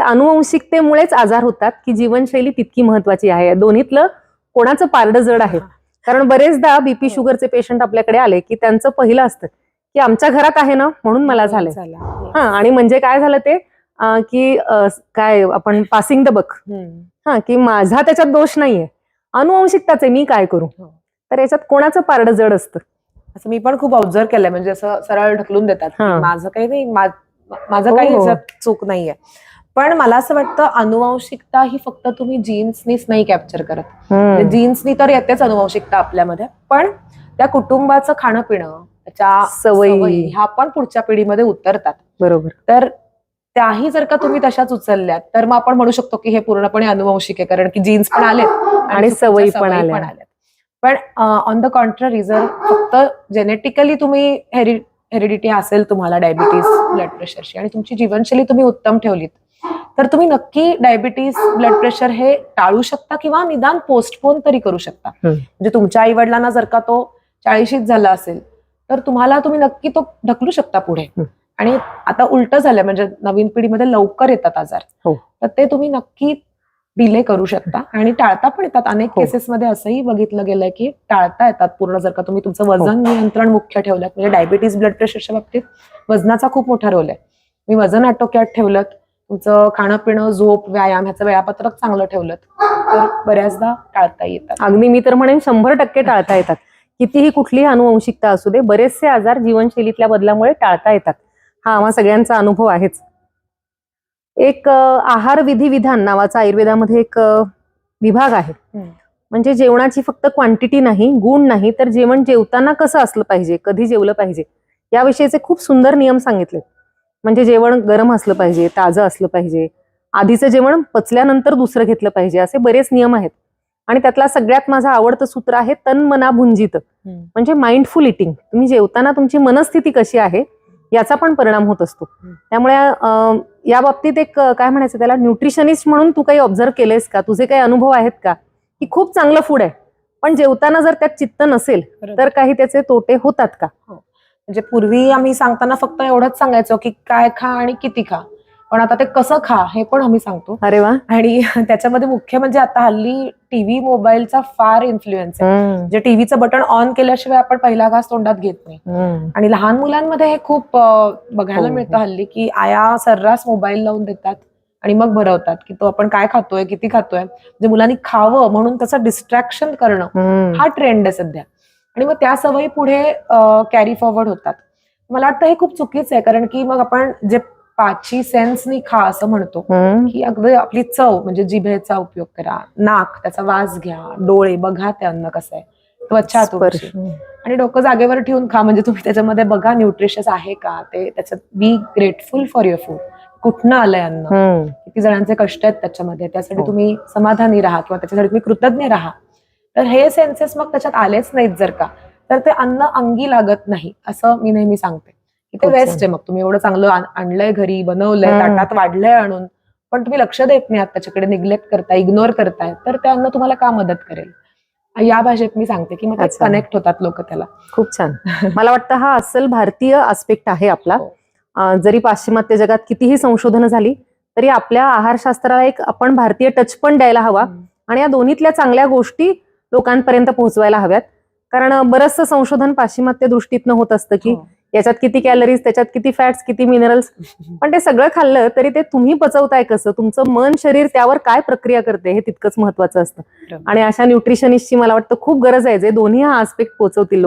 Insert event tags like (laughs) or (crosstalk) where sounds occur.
अनुवंशिकतेमुळेच आजार होतात की जीवनशैली तितकी महत्वाची आहे. दोन्हीतलं कोणाचं पारडं जड आहे? कारण बरेचदा बीपी शुगरचे पेशंट आपल्याकडे आले की त्यांचं पहिलं असतं की आमच्या घरात आहे ना म्हणून मला झालंय. झाला. हा आणि म्हणजे काय झालं ते? की काय आपण पासिंग द बक. हा की माझा त्याच्यात दोष नाहीये. अनुवंशिकताच आहे मी काय करू? हो. तर याच्यात कोणाचं पारडं जड असतं? असं मी पण खूप ऑब्झर्व केलंय. म्हणजे असं सरळ ढकलून देतात. हा. माझं काही नाही माझं हो, काही हो. चूक नाहीये. पण मला असं वाटतं अनुवंशिकता ही फक्त तुम्ही जीन्सनीच नाही कॅप्चर करत हम्म. जीन्सनी तर येतेच अनुवंशिकता आपल्यामध्ये पण त्या कुटुंबाचं खाणं पिणं त्याच्या सवयी. ह्या पण पुढच्या पिढीमध्ये उतरतात बरोबर तर त्याही जर का तुम्ही तशाच उचलल्यात तर मग आपण म्हणू शकतो की हे पूर्णपणे अनुवंशिक आहे कारण की जीन्स पण आलेत आणि सवयी पण आल्या. आल्यात पण ऑन द कॉन्ट्ररी जर फक्त जेनेटिकली तुम्ही हेरि हेरिडिटी असेल तुम्हाला डायबिटीस ब्लड प्रेशरची आणि तुमची जीवनशैली तुम्ही उत्तम ठेवलीत तर तुम्ही नक्की डायबिटीस ब्लड प्रेशर हे टाळू शकता किंवा निदान पोस्टपोन तरी करू शकता. म्हणजे तुमच्या आई वडिलांना जर का तो चाळीशीत झाला असेल तर तुम्हाला तुम्ही नक्की तो ढकलू शकता पुढे. आणि आता उलट झालंय म्हणजे नवीन पिढीमध्ये लवकर येतात आजार हो. तर ते तुम्ही नक्की डिले करू शकता आणि टाळता पण येतात अनेक हो. केसेसमध्ये असंही बघितलं गेलंय की टाळता येतात पूर्ण जर का तुम्ही तुमचं हो. वजन नियंत्रण मुख्य ठेवलं म्हणजे डायबिटीस ब्लड प्रेशरच्या बाबतीत वजनाचा खूप मोठा रोल आहे मी वजन आटोक्यात ठेवलं तुमचं खाणं पिणं झोप व्यायाम ह्याचं वेळापत्रक चांगलं ठेवलं तर बऱ्याचदा टाळता येतात. अगदी मी तर म्हणेन शंभर टक्के टाळता येतात. कितीही कुठलीही अनुवंशिकता असू दे बरेचसे आजार जीवनशैलीतल्या बदलामुळे टाळता येतात. हा आम्हा सगळ्यांचा अनुभव आहेच. एक आहार विधी विधान नावाचा आयुर्वेदामध्ये एक विभाग आहे. म्हणजे जेवणाची फक्त क्वांटिटी नाही गुण नाही तर जेवण जेवताना कसं असलं पाहिजे कधी जेवलं पाहिजे याविषयीचे खूप सुंदर नियम सांगितले म्हणजे जेवण गरम असलं पाहिजे ताजं असलं पाहिजे. आधीचं जेवण पचल्यानंतर दुसरं घेतलं पाहिजे असे बरेच नियम आहेत. आणि त्यातला सगळ्यात माझं आवडतं सूत्र आहे तन मना भुंजित. म्हणजे माइंडफुल इटिंग तुम्ही जेवताना तुमची मनस्थिती कशी आहे याचा पण परिणाम होत असतो. त्यामुळे या बाबतीत एक काय म्हणायचं त्याला न्यूट्रिशनिस्ट म्हणून तू काही ऑब्झर्व केलेस का? तुझे काही अनुभव आहेत का? की खूप चांगलं फूड आहे. पण जेवताना जर त्यात चित्त नसेल. तर काही त्याचे तोटे होतात का? म्हणजे पूर्वी आम्ही सांगताना फक्त एवढंच सांगायचो की काय खा आणि किती खा. पण आता ते कसं खा हे पण आम्ही सांगतो. अरे वा. आणि (laughs) त्याच्यामध्ये मुख्य म्हणजे आता हल्ली टीव्ही मोबाईलचा फार इन्फ्लुएन्स आहे. हम्म, जे टीव्हीचं बटन ऑन केल्याशिवाय आपण पहिला घास तोंडात घेत नाही. आणि लहान मुलांमध्ये हे खूप बघायला हो, मिळतं. हल्ली की आया सर्रास मोबाईल लावून देतात आणि मग भरवतात की तो आपण काय खातोय किती खातोय. म्हणजे मुलांनी खावं म्हणून त्याचं डिस्ट्रॅक्शन करणं. हा ट्रेंड आहे सध्या. आणि मग त्या सवयी पुढे कॅरी फॉरवर्ड होतात मला वाटतं हे खूप चुकीचं आहे कारण की मग आपण जे पाची सेन्सनी खा असं म्हणतो. की अगदी आपली चव म्हणजे जिभेचा उपयोग करा नाक त्याचा वास घ्या डोळे बघा ते अन्न कसं आहे त्वचा तुमची. आणि डोकं जागेवर ठेवून खा म्हणजे तुम्ही त्याच्यामध्ये बघा न्यूट्रिशियस आहे का ते त्याच्यात be grateful for your food कुठनं आलंय अन्न. किती जणांचे कष्ट आहेत त्याच्यामध्ये त्यासाठी हो. तुम्ही समाधानी राहा किंवा त्याच्यासाठी तुम्ही कृतज्ञ राहा तर हे सेन्सेस मग त्याच्यात आलेच नाहीत जर का. तर ते अन्न अंगी लागत नाही असं मी नेहमी सांगते. की ते वेस्ट. आहे मग. तुम्ही एवढं चांगलं आण- आणलंय घरी बनवलंय. ताटात वाढलंय आणून पण तुम्ही लक्ष देत नाही त्याच्याकडे निग्लेक्ट करताय इग्नोर करताय तर ते अन्न तुम्हाला का मदत करेल? या भाषेत मी सांगते की मग. कनेक्ट होतात लोक त्याला. खूप छान. मला वाटतं हा अस्सल भारतीय आस्पेक्ट आहे आपला. हो. जरी पाश्चिमात्य जगात कितीही संशोधनं झाली तरी आपल्या आहारशास्त्राला एक आपण भारतीय टच पण द्यायला हवा. आणि या दोन्हीतल्या चांगल्या गोष्टी लोकांपर्यंत पोहोचवायला हव्यात कारण बरंचसं संशोधन पाश्चिमात्य दृष्टीतनं होत असतं की हो. याच्यात किती कॅलरीज त्याच्यात किती फॅट्स किती मिनरल्स (laughs) पण ते सगळं खाल्लं तरी ते तुम्ही पचवताय कसं तुमचं मन शरीर त्यावर काय प्रक्रिया करते हे तितकंच महत्वाचं असतं. आणि अशा न्यूट्रिशनिस्टची मला वाटतं खूप गरज आहे जे दोन्ही हा आस्पेक्ट पोहोचवतील लोक